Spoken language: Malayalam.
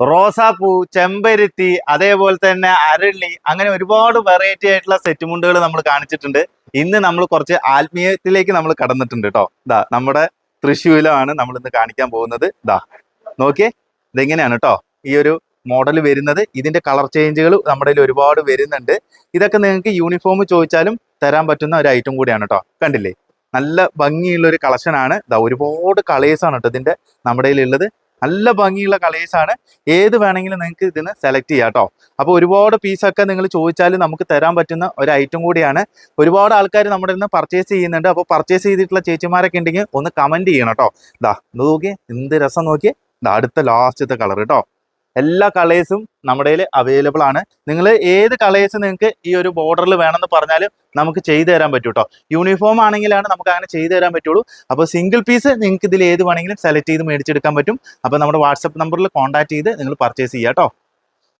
റോസാപ്പൂ ചെമ്പരുത്തി അതേപോലെ തന്നെ അരളി അങ്ങനെ ഒരുപാട് വെറൈറ്റി ആയിട്ടുള്ള സെറ്റ് മുണ്ടുകൾ നമ്മൾ കാണിച്ചിട്ടുണ്ട്. ഇന്ന് നമ്മൾ കുറച്ച് ആത്മീയത്തിലേക്ക് നമ്മൾ കടന്നിട്ടുണ്ട് കേട്ടോ ഇതാ നമ്മുടെ തൃശ്ശൂലാണ് നമ്മൾ ഇന്ന് കാണിക്കാൻ പോകുന്നത്. ഇതാ നോക്കിയേ ഇതെങ്ങനെയാണ് കേട്ടോ ഈ ഒരു മോഡൽ വരുന്നത്. ഇതിന്റെ കളർ ചേഞ്ചുകൾ നമ്മുടെ ഒരുപാട് വരുന്നുണ്ട്. ഇതൊക്കെ നിങ്ങൾക്ക് യൂണിഫോം ചോദിച്ചാലും തരാൻ പറ്റുന്ന ഒരു ഐറ്റം കൂടിയാണ് കേട്ടോ കണ്ടില്ലേ? നല്ല ഭംഗിയുള്ള ഒരു കളക്ഷൻ ആണ്. ഇതാ ഒരുപാട് കളേഴ്സ് ആണ് കേട്ടോ ഇതിന്റെ നമ്മുടെ കയ്യിലുള്ളത്. നല്ല ഭംഗിയുള്ള കളേഴ്സ് ആണ്. ഏത് വേണമെങ്കിലും നിങ്ങൾക്ക് ഇതിന് സെലക്ട് ചെയ്യാം കേട്ടോ അപ്പോൾ ഒരുപാട് പീസൊക്കെ നിങ്ങൾ ചോദിച്ചാൽ നമുക്ക് തരാൻ പറ്റുന്ന ഒരു ഐറ്റം കൂടിയാണ്. ഒരുപാട് ആൾക്കാർ നമ്മുടെ ഇന്ന് പർച്ചേസ് ചെയ്യുന്നുണ്ട്. അപ്പോൾ പർച്ചേസ് ചെയ്തിട്ടുള്ള ചേച്ചിമാരൊക്കെ ഉണ്ടെങ്കിൽ ഒന്ന് കമന്റ് ചെയ്യണം കേട്ടോ ഇതാ നോക്കിയേ എന്ത് രസം നോക്കിയേ. അടുത്ത ലാസ്റ്റത്തെ കളർ കേട്ടോ എല്ലാ കളേഴ്സും നമ്മുടെ കയ്യിൽ അവൈലബിൾ ആണ്. നിങ്ങൾ ഏത് കളേഴ്സ് നിങ്ങൾക്ക് ഈ ഒരു ബോർഡറിൽ വേണമെന്ന് പറഞ്ഞാൽ നമുക്ക് ചെയ്തു തരാൻ പറ്റും കേട്ടോ യൂണിഫോം ആണെങ്കിലാണ് നമുക്ക് അങ്ങനെ ചെയ്തു തരാൻ പറ്റുള്ളൂ. അപ്പോൾ സിംഗിൾ പീസ് നിങ്ങൾക്ക് ഇതിൽ ഏത് വേണമെങ്കിലും സെലക്ട് ചെയ്ത് മേടിച്ചെടുക്കാൻ പറ്റും. അപ്പോൾ നമ്മുടെ വാട്സപ്പ് നമ്പറിൽ കോൺടാക്ട് ചെയ്ത് നിങ്ങൾ പർച്ചേസ് ചെയ്യാം കേട്ടോ